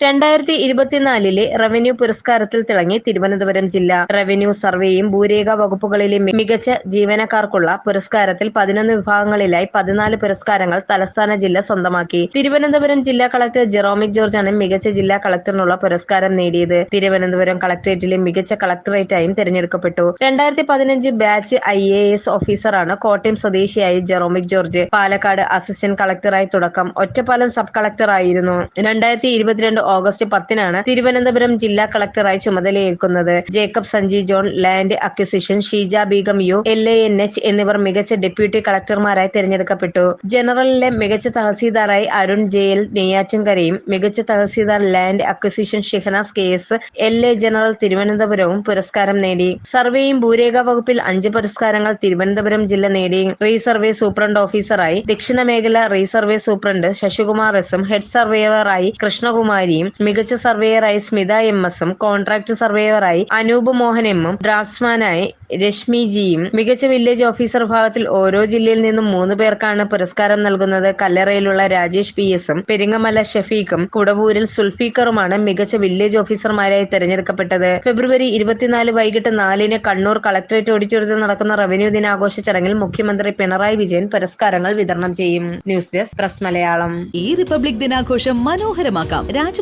രണ്ടായിരത്തി ഇരുപത്തിനാലിലെ റവന്യൂ പുരസ്കാരത്തിൽ തിളങ്ങി തിരുവനന്തപുരം ജില്ല റവന്യൂ സർവേയും ഭൂരേഖ വകുപ്പുകളിലെ മികച്ച ജീവനക്കാർക്കുള്ള പുരസ്കാരത്തിൽ പതിനൊന്ന് വിഭാഗങ്ങളിലായി പതിനാല് പുരസ്കാരങ്ങൾ തലസ്ഥാന ജില്ല സ്വന്തമാക്കി. തിരുവനന്തപുരം ജില്ലാ കളക്ടർ ജെറോമിക് ജോർജാണ് മികച്ച ജില്ലാ കളക്ടറിനുള്ള പുരസ്കാരം നേടിയത്. തിരുവനന്തപുരം കളക്ടറേറ്റിലെ മികച്ച കളക്ടറേറ്റായും തിരഞ്ഞെടുക്കപ്പെട്ടു. രണ്ടായിരത്തി പതിനഞ്ച് ബാച്ച് ഐ എ എസ് ഓഫീസറാണ് കോട്ടയം സ്വദേശിയായ ജെറോമിക് ജോർജ്. പാലക്കാട് അസിസ്റ്റന്റ് കളക്ടറായി തുടക്കം. ഒറ്റപ്പാലം സബ് കളക്ടറായിരുന്നു. രണ്ടായിരത്തി ഇരുപത്തിരണ്ട് ഓഗസ്റ്റ് പത്തിനാണ് തിരുവനന്തപുരം ജില്ലാ കളക്ടറായി ചുമതലയേൽക്കുന്നത്. Jacob Sanji John land acquisition Sheeja Beegum U L A N H എന്നിവർ മികച്ച ഡെപ്യൂട്ടി കളക്ടർമാരായി തെരഞ്ഞെടുക്കപ്പെട്ടു. ജനറലിലെ മികച്ച തഹസീൽദാറായി അരുൺ ജെ എൽ നെയ്യാറ്റിൻകരയും മികച്ച tahsildar land acquisition Shihanas K S L A general തിരുവനന്തപുരവും പുരസ്കാരം നേടി. സർവേയും ഭൂരേഖ വകുപ്പിൽ അഞ്ച് പുരസ്കാരങ്ങൾ തിരുവനന്തപുരം ജില്ല നേടി. റീസർവേ സൂപ്രണ്ട് ഓഫീസറായി ദക്ഷിണ മേഖല റീസർവേ സൂപ്രണ്ട് ശശികുമാർ എസും ഹെഡ് സർവേയറായി കൃഷ്ണകുമാരിയും മികച്ച സർവേയറായി സ്മിത എം എസും കോൺട്രാക്ട് സർവേയറായി അനൂപ് മോഹൻ എമ്മും ഡ്രാഫ്റ്റ്സ്മാനായി രശ്മി ജിയും മികച്ച വില്ലേജ് ഓഫീസർ വിഭാഗത്തിൽ ഓരോ ജില്ലയിൽ നിന്നും മൂന്ന് പേർക്കാണ് പുരസ്കാരം നൽകുന്നത്. കല്ലറയിലുള്ള രാജേഷ് പി എസും പെരിങ്ങമല ഷഫീഖും കുടവൂരിൽ സുൽഫീഖറുമാണ് മികച്ച വില്ലേജ് ഓഫീസർമാരായി തെരഞ്ഞെടുക്കപ്പെട്ടത്. ഫെബ്രുവരി ഇരുപത്തിനാല് വൈകിട്ട് നാലിന് കണ്ണൂർ കളക്ടറേറ്റ് ഓഡിറ്റോറിയത്തിൽ നടക്കുന്ന റവന്യൂ ദിനാഘോഷ ചടങ്ങിൽ മുഖ്യമന്ത്രി പിണറായി വിജയൻ പുരസ്കാരങ്ങൾ വിതരണം ചെയ്യും. News desk press Malayalam. ഈ റിപ്പബ്ലിക് ദിനാഘോഷം മനോഹരമാക്കാം.